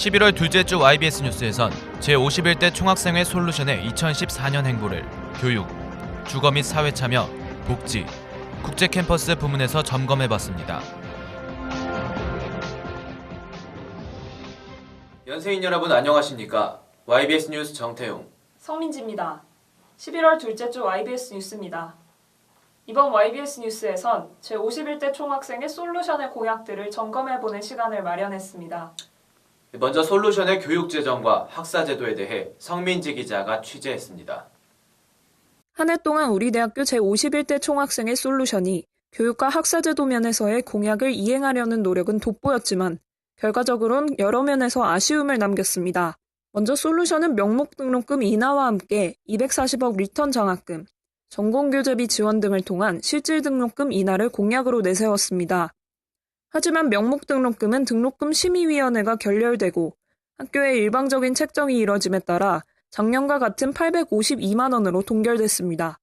11월 둘째 주 YBS 뉴스에선 제51대 총학생회 솔루션의 2014년 행보를 교육, 주거 및 사회 참여, 복지, 국제 캠퍼스 부문에서 점검해 봤습니다. 연세인 여러분 안녕하십니까? YBS 뉴스 정태용. 성민지입니다. 11월 둘째 주 YBS 뉴스입니다. 이번 YBS 뉴스에선 제51대 총학생의 솔루션의 공약들을 점검해보는 시간을 마련했습니다. 먼저 솔루션의 교육 재정과 학사 제도에 대해 성민지 기자가 취재했습니다. 한 해 동안 우리 대학교 제51대 총학생의 솔루션이 교육과 학사제도 면에서의 공약을 이행하려는 노력은 돋보였지만 결과적으론 여러 면에서 아쉬움을 남겼습니다. 먼저 솔루션은 명목 등록금 인하와 함께 240억 리턴 장학금, 전공교재비 지원 등을 통한 실질 등록금 인하를 공약으로 내세웠습니다. 하지만 명목 등록금은 등록금 심의위원회가 결렬되고 학교의 일방적인 책정이 이뤄짐에 따라 작년과 같은 852만 원으로 동결됐습니다.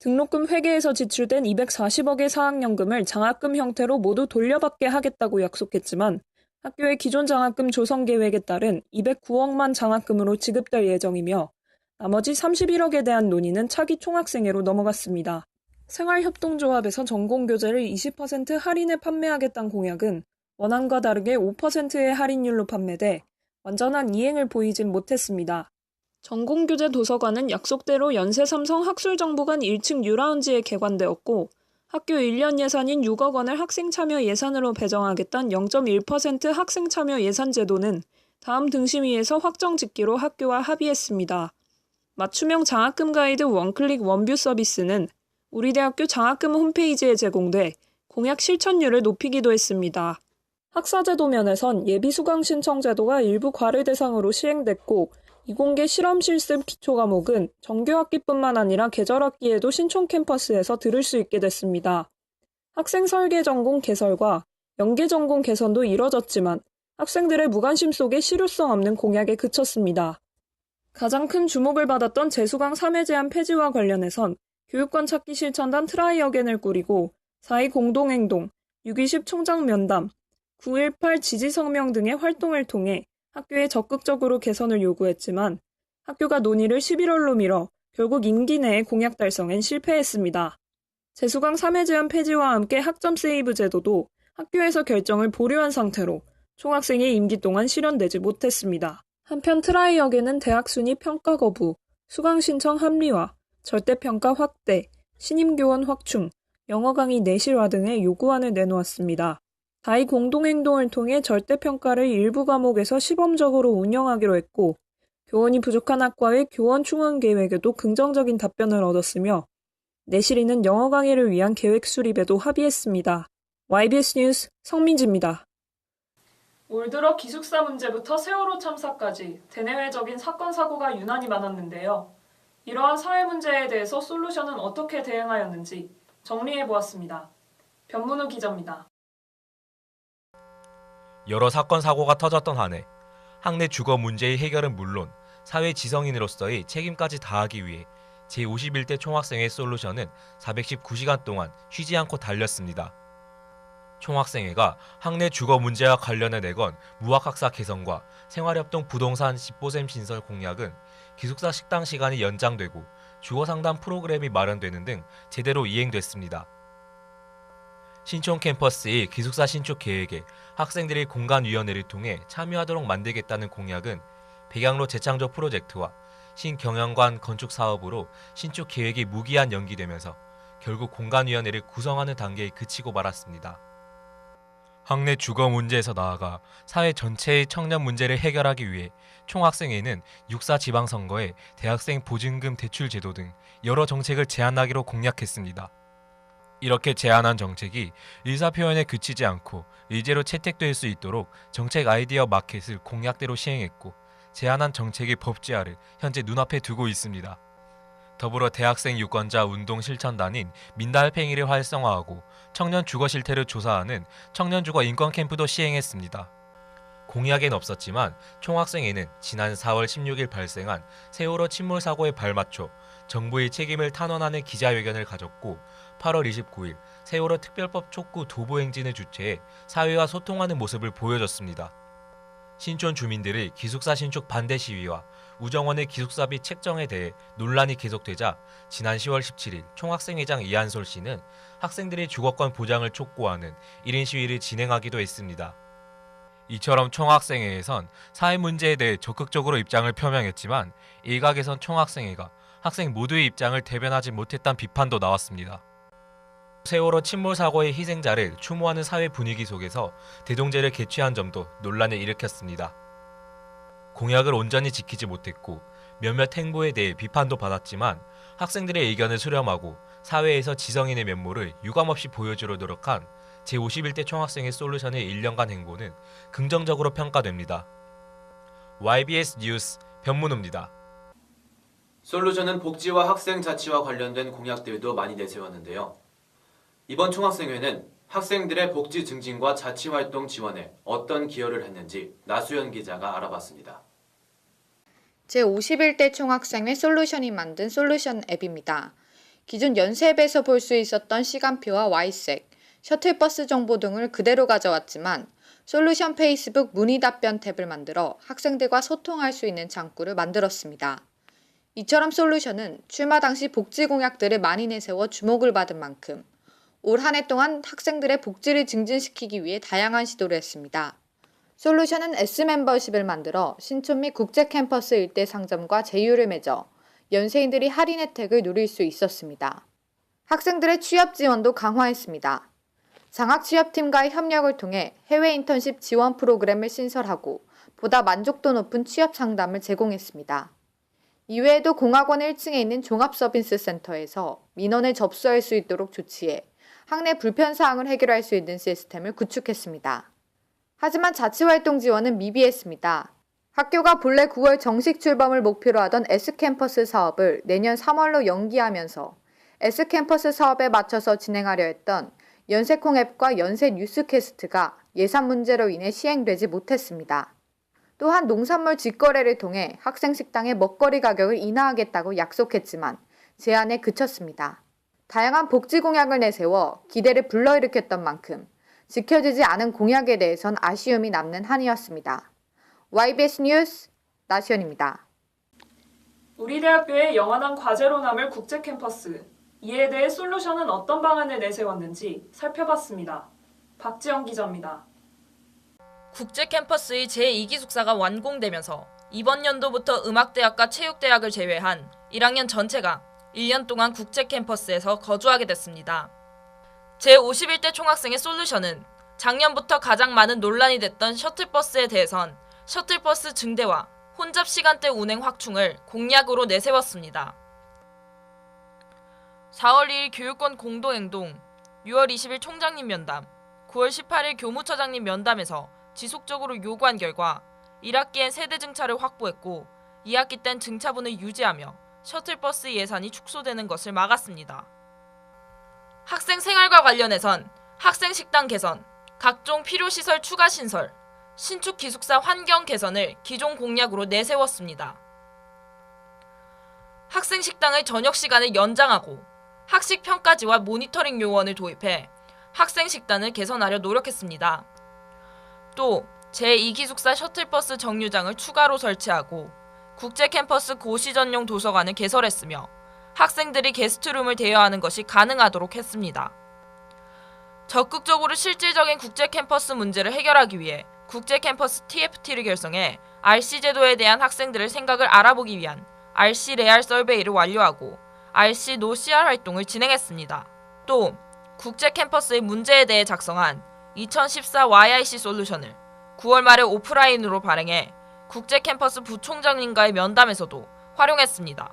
등록금 회계에서 지출된 240억의 사학연금을 장학금 형태로 모두 돌려받게 하겠다고 약속했지만 학교의 기존 장학금 조성 계획에 따른 209억만 장학금으로 지급될 예정이며 나머지 31억에 대한 논의는 차기 총학생회로 넘어갔습니다. 생활협동조합에서 전공교재를 20% 할인에 판매하겠다는 공약은 원안과 다르게 5%의 할인율로 판매돼 완전한 이행을 보이진 못했습니다. 전공교재 도서관은 약속대로 연세 삼성 학술정보관 1층 유라운지에 개관되었고 학교 1년 예산인 6억 원을 학생 참여 예산으로 배정하겠다는 0.1% 학생 참여 예산 제도는 다음 등심위에서 확정 짓기로 학교와 합의했습니다. 맞춤형 장학금 가이드 원클릭 원뷰 서비스는 우리 대학교 장학금 홈페이지에 제공돼 공약 실천율을 높이기도 했습니다. 학사제도 면에선 예비 수강 신청 제도가 일부 과를 대상으로 시행됐고 이공계 실험 실습 기초 과목은 정규 학기뿐만 아니라 계절 학기에도 신촌 캠퍼스에서 들을 수 있게 됐습니다. 학생 설계 전공 개설과 연계 전공 개선도 이뤄졌지만 학생들의 무관심 속에 실효성 없는 공약에 그쳤습니다. 가장 큰 주목을 받았던 재수강 3회 제한 폐지와 관련해선 교육권 찾기 실천단 트라이 어겐을 꾸리고 4.2 공동행동, 6.20 총장 면담, 9.18 지지성명 등의 활동을 통해 학교에 적극적으로 개선을 요구했지만 학교가 논의를 11월로 미뤄 결국 임기 내에 공약 달성엔 실패했습니다. 재수강 3회 제한 폐지와 함께 학점 세이브 제도도 학교에서 결정을 보류한 상태로 총학생의 임기 동안 실현되지 못했습니다. 한편 트라이역에는 대학 순위 평가 거부, 수강 신청 합리화, 절대평가 확대, 신임교원 확충, 영어 강의 내실화 등의 요구안을 내놓았습니다. 다이 공동행동을 통해 절대평가를 일부 과목에서 시범적으로 운영하기로 했고, 교원이 부족한 학과의 교원 충원 계획에도 긍정적인 답변을 얻었으며, 내실이는 영어 강의를 위한 계획 수립에도 합의했습니다. YBS 뉴스 성민지입니다. 올 들어 기숙사 문제부터 세월호 참사까지 대내외적인 사건 사고가 유난히 많았는데요. 이러한 사회 문제에 대해서 솔루션은 어떻게 대응하였는지 정리해 보았습니다. 변문우 기자입니다. 여러 사건 사고가 터졌던 한 해 학내 주거 문제의 해결은 물론 사회 지성인으로서의 책임까지 다하기 위해 제51대 총학생회 솔루션은 419시간 동안 쉬지 않고 달렸습니다. 총학생회가 학내 주거 문제와 관련해 내건 무학학사 개선과 생활협동 부동산 10보셈 신설 공약은 기숙사 식당 시간이 연장되고 주거 상담 프로그램이 마련되는 등 제대로 이행됐습니다. 신촌 캠퍼스의 기숙사 신축 계획에 학생들이 공간위원회를 통해 참여하도록 만들겠다는 공약은 백양로 재창조 프로젝트와 신경영관 건축 사업으로 신축 계획이 무기한 연기되면서 결국 공간위원회를 구성하는 단계에 그치고 말았습니다. 학내 주거 문제에서 나아가 사회 전체의 청년 문제를 해결하기 위해 총학생회는 육사 지방선거에 대학생 보증금 대출 제도 등 여러 정책을 제안하기로 공약했습니다. 이렇게 제안한 정책이 의사표현에 그치지 않고 의제로 채택될 수 있도록 정책 아이디어 마켓을 공약대로 시행했고 제안한 정책의 법제화를 현재 눈앞에 두고 있습니다. 더불어 대학생 유권자 운동 실천단인 민달팽이를 활성화하고 청년 주거 실태를 조사하는 청년 주거 인권 캠프도 시행했습니다. 공약엔 없었지만 총학생회는 지난 4월 16일 발생한 세월호 침몰 사고에 발맞춰 정부의 책임을 탄원하는 기자회견을 가졌고 8월 29일 세월호 특별법 촉구 도보 행진을 주최해 사회와 소통하는 모습을 보여줬습니다. 신촌 주민들의 기숙사 신축 반대 시위와 우정원의 기숙사비 책정에 대해 논란이 계속되자 지난 10월 17일 총학생회장 이한솔 씨는 학생들의 주거권 보장을 촉구하는 1인 시위를 진행하기도 했습니다. 이처럼 총학생회에선 사회 문제에 대해 적극적으로 입장을 표명했지만 일각에선 총학생회가 학생 모두의 입장을 대변하지 못했다는 비판도 나왔습니다. 세월호 침몰 사고의 희생자를 추모하는 사회 분위기 속에서 대동제를 개최한 점도 논란을 일으켰습니다. 공약을 온전히 지키지 못했고 몇몇 행보에 대해 비판도 받았지만 학생들의 의견을 수렴하고 사회에서 지성인의 면모를 유감없이 보여주려 노력한 제51대 총학생회 솔루션의 1년간 행보는 긍정적으로 평가됩니다. YBS 뉴스 변문우입니다. 솔루션은 복지와 학생 자치와 관련된 공약들도 많이 내세웠는데요. 이번 총학생회는 학생들의 복지 증진과 자치 활동 지원에 어떤 기여를 했는지 나수연 기자가 알아봤습니다. 제51대 총학생회 솔루션이 만든 솔루션 앱입니다. 기존 연세앱에서 볼 수 있었던 시간표와 Y색, 셔틀버스 정보 등을 그대로 가져왔지만 솔루션 페이스북 문의 답변 탭을 만들어 학생들과 소통할 수 있는 창구를 만들었습니다. 이처럼 솔루션은 출마 당시 복지 공약들을 많이 내세워 주목을 받은 만큼 올 한 해 동안 학생들의 복지를 증진시키기 위해 다양한 시도를 했습니다. 솔루션은 S 멤버십을 만들어 신촌 및 국제 캠퍼스 일대 상점과 제휴를 맺어 연세인들이 할인 혜택을 누릴 수 있었습니다. 학생들의 취업 지원도 강화했습니다. 장학 취업팀과의 협력을 통해 해외 인턴십 지원 프로그램을 신설하고 보다 만족도 높은 취업 상담을 제공했습니다. 이외에도 공학원 1층에 있는 종합 서비스 센터에서 민원을 접수할 수 있도록 조치해 학내 불편 사항을 해결할 수 있는 시스템을 구축했습니다. 하지만 자치활동 지원은 미비했습니다. 학교가 본래 9월 정식 출범을 목표로 하던 S캠퍼스 사업을 내년 3월로 연기하면서 S캠퍼스 사업에 맞춰서 진행하려 했던 연세콩 앱과 연세 뉴스캐스트가 예산 문제로 인해 시행되지 못했습니다. 또한 농산물 직거래를 통해 학생 식당의 먹거리 가격을 인하하겠다고 약속했지만 제안에 그쳤습니다. 다양한 복지 공약을 내세워 기대를 불러일으켰던 만큼 지켜지지 않은 공약에 대해선 아쉬움이 남는 한이었습니다. YBS 뉴스 나시연입니다. 우리 대학교의 영원한 과제로 남을 국제 캠퍼스. 이에 대해 솔루션은 어떤 방안을 내세웠는지 살펴봤습니다. 박지영 기자입니다. 국제 캠퍼스의 제2기 숙사가 완공되면서 이번 연도부터 음악대학과 체육대학을 제외한 1학년 전체가 1년 동안 국제 캠퍼스에서 거주하게 됐습니다. 제51대 총학생의 솔루션은 작년부터 가장 많은 논란이 됐던 셔틀버스에 대해선 셔틀버스 증대와 혼잡 시간대 운행 확충을 공약으로 내세웠습니다. 4월 2일 교육권 공동행동, 6월 20일 총장님 면담, 9월 18일 교무처장님 면담에서 지속적으로 요구한 결과 1학기엔 세대 증차를 확보했고 2학기 땐 증차분을 유지하며 셔틀버스 예산이 축소되는 것을 막았습니다. 학생 생활과 관련해선 학생 식당 개선, 각종 필요시설 추가 신설, 신축 기숙사 환경 개선을 기존 공약으로 내세웠습니다. 학생 식당의 저녁 시간을 연장하고 학식 평가지와 모니터링 요원을 도입해 학생 식단을 개선하려 노력했습니다. 또 제2기숙사 셔틀버스 정류장을 추가로 설치하고 국제 캠퍼스 고시 전용 도서관을 개설했으며 학생들이 게스트룸을 대여하는 것이 가능하도록 했습니다. 적극적으로 실질적인 국제 캠퍼스 문제를 해결하기 위해 국제 캠퍼스 TFT를 결성해 RC 제도에 대한 학생들의 생각을 알아보기 위한 RC 레알 설베이를 완료하고 RC 노 CR 활동을 진행했습니다. 또 국제 캠퍼스의 문제에 대해 작성한 2014 YIC 솔루션을 9월 말에 오프라인으로 발행해 국제 캠퍼스 부총장님과의 면담에서도 활용했습니다.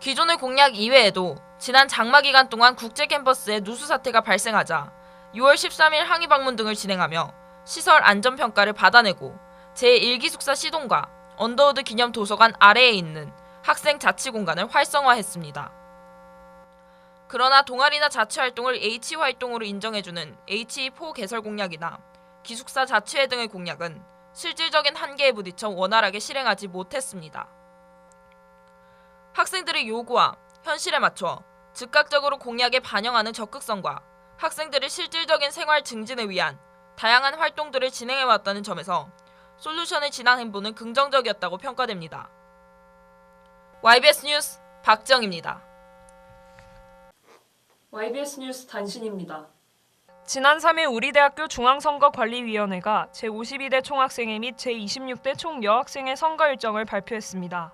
기존의 공약 이외에도 지난 장마 기간 동안 국제 캠퍼스에 누수 사태가 발생하자 6월 13일 항의 방문 등을 진행하며 시설 안전 평가를 받아내고 제1기숙사 시동과 언더우드 기념 도서관 아래에 있는 학생 자치 공간을 활성화했습니다. 그러나 동아리나 자치 활동을 H 활동으로 인정해주는 H4 개설 공약이나 기숙사 자치회 등의 공약은 실질적인 한계에 부딪혀 원활하게 실행하지 못했습니다. 학생들의 요구와 현실에 맞춰 즉각적으로 공약에 반영하는 적극성과 학생들의 실질적인 생활 증진을 위한 다양한 활동들을 진행해왔다는 점에서 솔루션의 지난 행보는 긍정적이었다고 평가됩니다. YBS 뉴스 박정입니다. YBS 뉴스 단신입니다. 지난 3일 우리 대학교 중앙선거관리위원회가 제52대 총학생회 및 제26대 총여학생회 선거 일정을 발표했습니다.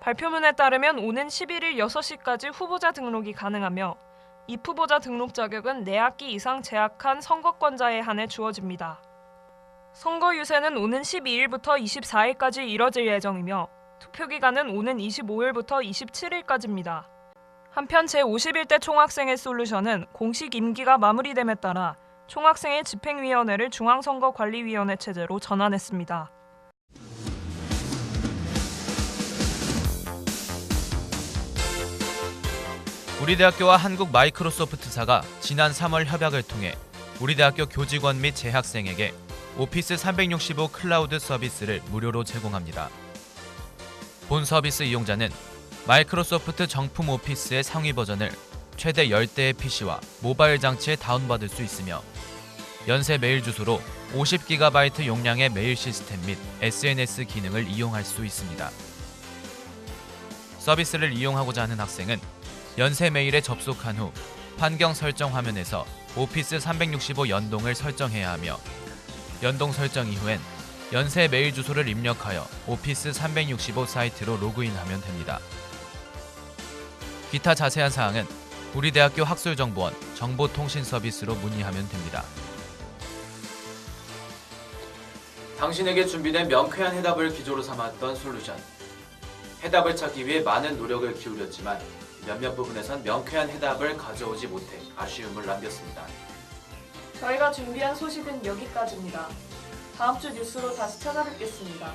발표문에 따르면 오는 11일 6시까지 후보자 등록이 가능하며 입후보자 등록 자격은 4학기 이상 재학한 선거권자에 한해 주어집니다. 선거 유세는 오는 12일부터 24일까지 이뤄질 예정이며 투표 기간은 오는 25일부터 27일까지입니다. 한편 제51대 총학생회 솔루션은 공식 임기가 마무리됨에 따라 총학생회 집행위원회를 중앙선거관리위원회 체제로 전환했습니다. 우리 대학교와 한국 마이크로소프트사가 지난 3월 협약을 통해 우리 대학교 교직원 및 재학생에게 오피스 365 클라우드 서비스를 무료로 제공합니다. 본 서비스 이용자는 마이크로소프트 정품 오피스의 상위 버전을 최대 10대의 PC와 모바일 장치에 다운받을 수 있으며 연세 메일 주소로 50GB 용량의 메일 시스템 및 SNS 기능을 이용할 수 있습니다. 서비스를 이용하고자 하는 학생은 연세 메일에 접속한 후 환경 설정 화면에서 오피스 365 연동을 설정해야 하며 연동 설정 이후엔 연세 메일 주소를 입력하여 오피스 365 사이트로 로그인하면 됩니다. 기타 자세한 사항은 우리 대학교 학술정보원 정보통신 서비스로 문의하면 됩니다. 당신에게 준비된 명쾌한 해답을 기조로 삼았던 솔루션. 해답을 찾기 위해 많은 노력을 기울였지만 몇몇 부분에선 명쾌한 해답을 가져오지 못해 아쉬움을 남겼습니다. 저희가 준비한 소식은 여기까지입니다. 다음 주 뉴스로 다시 찾아뵙겠습니다.